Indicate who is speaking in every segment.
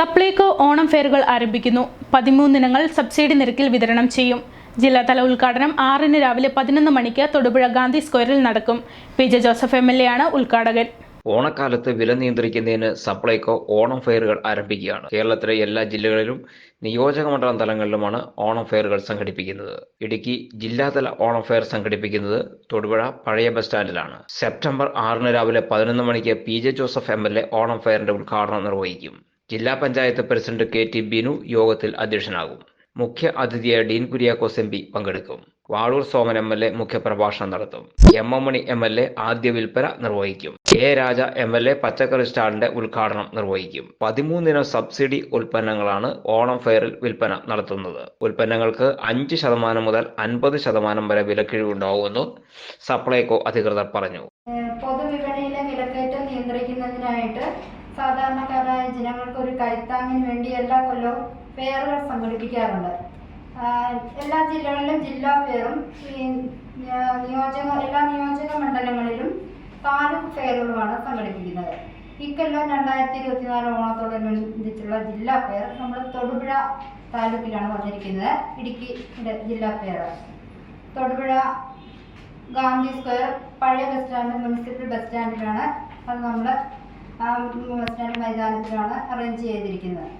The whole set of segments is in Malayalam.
Speaker 1: സപ്ലൈകോ ഓണം ഫെയറുകൾ ആരംഭിക്കുന്നു. പതിമൂന്നിനങ്ങൾ സബ്സിഡി നിരക്കിൽ വിതരണം ചെയ്യും. ജില്ലാതല ഉദ്ഘാടനം ആറിന് രാവിലെ പതിനൊന്ന് മണിക്ക് തൊടുപുഴ ഗാന്ധി സ്ക്വയറിൽ നടക്കും. P J Joseph M L A ആണ് ഉദ്ഘാടകൻ.
Speaker 2: ഓണക്കാലത്ത് വില നിയന്ത്രിക്കുന്നതിന് സപ്ലൈകോ ഓണം ഫെയറുകൾ ആരംഭിക്കുകയാണ്. കേരളത്തിലെ എല്ലാ ജില്ലകളിലും നിയോജക മണ്ഡലം തലങ്ങളിലുമാണ് ഓണം ഫെയറുകൾ സംഘടിപ്പിക്കുന്നത്. ഇടുക്കി ജില്ലാതല ഓണം ഫെയർ സംഘടിപ്പിക്കുന്നത് തൊടുപുഴ പഴയ ബസ് സ്റ്റാൻഡിലാണ്. സെപ്റ്റംബർ ആറിന് രാവിലെ പതിനൊന്ന് മണിക്ക് P J Joseph M L A Onam ഫെയറിന്റെ ഉദ്ഘാടനം നിർവഹിക്കും. ജില്ലാ panchayat president K T Binu യോഗത്തിൽ അധ്യക്ഷനാകും. മുഖ്യ അതിഥിയായ ഡീൻ കുര്യാക്കോസ് എം പി പങ്കെടുക്കും. Valoor Soman M L A മുഖ്യപ്രഭാഷണം നടത്തും. M M Mani M L A ആദ്യ വിൽപ്പന നിർവഹിക്കും. A Raja M L A പച്ചക്കറി സ്റ്റാളിന്റെ ഉദ്ഘാടനം നിർവഹിക്കും. പതിമൂന്നിനം സബ്സിഡി ഉൽപ്പന്നങ്ങളാണ് ഓണം ഫെയറിൽ വിൽപ്പന നടത്തുന്നത്. ഉൽപ്പന്നങ്ങൾക്ക് അഞ്ച് ശതമാനം മുതൽ അൻപത് ശതമാനം വരെ വിലക്കിഴിവുണ്ടാവുമെന്ന് സപ്ലൈകോ അധികൃതർ പറഞ്ഞു.
Speaker 3: നിയന്ത്രിക്കുന്നതിനായിട്ട് സാധാരണക്കാരായ ജനങ്ങൾക്ക് ഒരു കൈത്താങ്ങിന് വേണ്ടി എല്ലാ കൊല്ലവും ഫെയറുകൾ സംഘടിപ്പിക്കാറുണ്ട്. എല്ലാ ജില്ലകളിലും ജില്ലാ ഫെയറും നിയോജക എല്ലാ നിയോജക മണ്ഡലങ്ങളിലും താലൂക്ക് ഫെയറുകളുമാണ് സംഘടിപ്പിക്കുന്നത്. ഇക്കൊല്ലം രണ്ടായിരത്തി ഇരുപത്തിനാല് ഓണത്തോടനുബന്ധിച്ചുള്ള ജില്ലാ ഫെയർ നമ്മൾ തൊടുപുഴ താലൂക്കിലാണ് വന്നിരിക്കുന്നത്. ഇടുക്കി ജില്ലാ ഫെയർ തൊടുപുഴ ഗാന്ധി സ്ക്വയർ പഴയ ബസ് സ്റ്റാൻഡ് മുനിസിപ്പൽ ബസ് സ്റ്റാൻഡിലാണ് അത് നമ്മൾ ബസ് സ്റ്റാൻഡ് മൈതാനത്തിലാണ് അറേഞ്ച് ചെയ്തിരിക്കുന്നത്.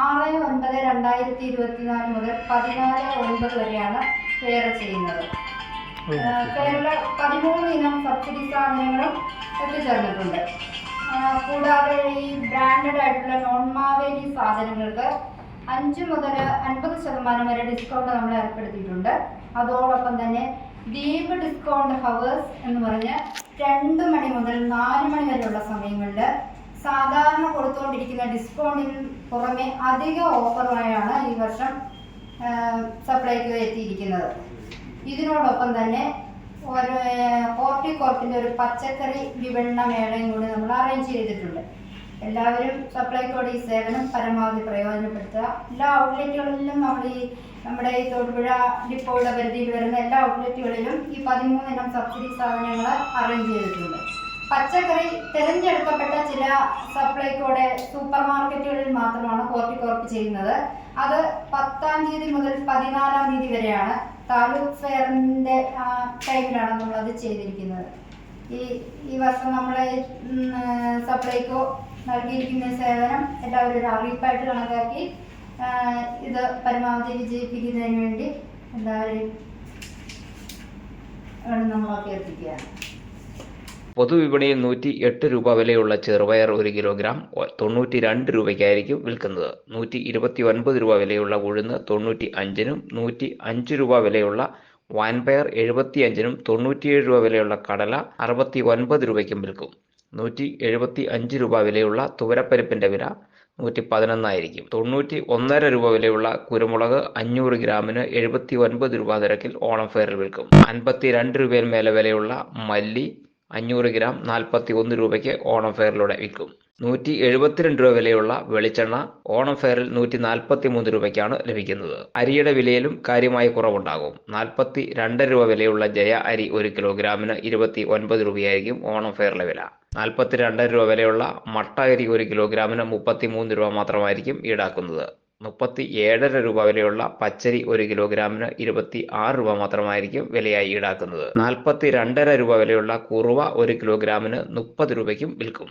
Speaker 3: ആറ് ഒൻപത് രണ്ടായിരത്തി ഇരുപത്തിനാല് മുതൽ പതിനാല് ഒൻപത് വരെയാണ് ഫെയർ ചെയ്യുന്നത്. ഫെയറിൽ പതിമൂന്ന് ഇനം സബ്സിഡി സാധനങ്ങളും എത്തിച്ചേർന്നിട്ടുണ്ട്. കൂടാതെ ഈ ബ്രാൻഡഡ് ആയിട്ടുള്ള നോൺ മാവേലി സാധനങ്ങൾക്ക് അഞ്ച് മുതൽ അൻപത് ശതമാനം വരെ ഡിസ്കൗണ്ട് നമ്മൾ ഏർപ്പെടുത്തിയിട്ടുണ്ട്. അതോടൊപ്പം തന്നെ ദീപ് ഡിസ്കൗണ്ട് ഹവേഴ്സ് എന്ന് പറഞ്ഞ് രണ്ട് മണി മുതൽ നാല് മണി വരെയുള്ള സമയങ്ങളിൽ സാധാരണ കൊടുത്തുകൊണ്ടിരിക്കുന്ന ഡിസ്കൗണ്ടിന് പുറമെ അധിക ഓഫറുമായാണ് ഈ വർഷം സപ്ലൈക്ക് എത്തിയിരിക്കുന്നത്. ഇതിനോടൊപ്പം തന്നെ ഒരു ഹോർട്ടികോർപ്പിന്റെ ഒരു പച്ചക്കറി വിപണന മേളയും കൂടി നമ്മൾ അറേഞ്ച് ചെയ്തിട്ടുണ്ട്. എല്ലാവരും സപ്ലൈക്കോടെ ഈ സേവനം പരമാവധി പ്രയോജനപ്പെടുത്തുക. എല്ലാ ഔട്ട്ലെറ്റുകളിലും നമ്മൾ ഈ നമ്മുടെ ഈ തൊടുപുഴ ഡിപ്പോയുടെ പരിധിയിൽ വരുന്ന എല്ലാ ഔട്ട്ലെറ്റുകളിലും ഈ പതിമൂന്നിനം സബ്സിഡി സാധനങ്ങൾ അറേഞ്ച് ചെയ്തിട്ടുണ്ട്. പച്ചക്കറി തിരഞ്ഞെടുക്കപ്പെട്ട ചില സപ്ലൈക്കോടെ സൂപ്പർ മാർക്കറ്റുകളിൽ മാത്രമാണ് കോർട്ടിക്കോർപ്പ് ചെയ്യുന്നത്. അത് പത്താം തീയതി മുതൽ പതിനാലാം തീയതി വരെയാണ് താലൂക്ക് ഫെയറിന്റെ ടൈമിലാണ് നമ്മളത് ചെയ്തിരിക്കുന്നത്. ഈ ഈ വർഷം നമ്മളെ സപ്ലൈകോ നൽകിയിരിക്കുന്ന സേവനം എല്ലാവരും ഒരു അറിയിപ്പായിട്ട് കണക്കാക്കി ഇത് പരമാവധി വിജയിപ്പിക്കുന്നതിന് വേണ്ടി എല്ലാവരെയും നമ്മൾ അഭ്യർത്ഥിക്കുകയാണ്
Speaker 2: പൊതുവിപണിയിൽ നൂറ്റി എട്ട് രൂപ വിലയുള്ള ചെറുപയർ ഒരു കിലോഗ്രാം തൊണ്ണൂറ്റി രണ്ട് രൂപയ്ക്കായിരിക്കും വിൽക്കുന്നത്. നൂറ്റി ഇരുപത്തി ഒൻപത് രൂപ വിലയുള്ള ഉഴുന്ന് തൊണ്ണൂറ്റി അഞ്ചിനും നൂറ്റി അഞ്ച് രൂപ വിലയുള്ള വാൻപയർ എഴുപത്തി അഞ്ചിനും തൊണ്ണൂറ്റിയേഴ് രൂപ വിലയുള്ള കടല അറുപത്തി ഒൻപത് രൂപയ്ക്കും വിൽക്കും. നൂറ്റി എഴുപത്തി അഞ്ച് രൂപ വിലയുള്ള തുവരപ്പരിപ്പിന്റെ വില നൂറ്റി പതിനൊന്നായിരിക്കും തൊണ്ണൂറ്റി ഒന്നര രൂപ വിലയുള്ള കുരുമുളക് അഞ്ഞൂറ് ഗ്രാമിന് എഴുപത്തി ഒൻപത് രൂപ നിരക്കിൽ ഓണം ഫെയറിൽ വിൽക്കും. അൻപത്തി രണ്ട് രൂപയിൽ മേലെ വിലയുള്ള മല്ലി അഞ്ഞൂറ് ഗ്രാം നാൽപ്പത്തി ഒന്ന് രൂപയ്ക്ക് ഓണം ഫെയറിലൂടെ വിൽക്കും. നൂറ്റി എഴുപത്തിരണ്ട് രൂപ വിലയുള്ള വെളിച്ചെണ്ണ ഓണം ഫെയറിൽ നൂറ്റി നാൽപ്പത്തി മൂന്ന് രൂപയ്ക്കാണ് ലഭിക്കുന്നത്. അരിയുടെ വിലയിലും കാര്യമായ കുറവുണ്ടാകും. നാൽപ്പത്തി രണ്ട് രൂപ വിലയുള്ള ജയ അരി ഒരു കിലോഗ്രാമിന് ഇരുപത്തി ഒൻപത് രൂപയായിരിക്കും ഓണം ഫെയറിലെ വില. നാൽപ്പത്തി രണ്ട് രൂപ വിലയുള്ള മട്ട അരി ഒരു കിലോഗ്രാമിന് മുപ്പത്തി മൂന്ന് രൂപ മാത്രമായിരിക്കും ഈടാക്കുന്നത്. മുപ്പത്തി ഏഴര രൂപ വിലയുള്ള പച്ചരി ഒരു കിലോഗ്രാമിന് ഇരുപത്തി ആറ് രൂപ മാത്രമായിരിക്കും വിലയായി ഈടാക്കുന്നത്. നാൽപ്പത്തി രണ്ടര രൂപ വിലയുള്ള കുറുവ ഒരു കിലോഗ്രാമിന് മുപ്പത് രൂപയ്ക്കും വിൽക്കും.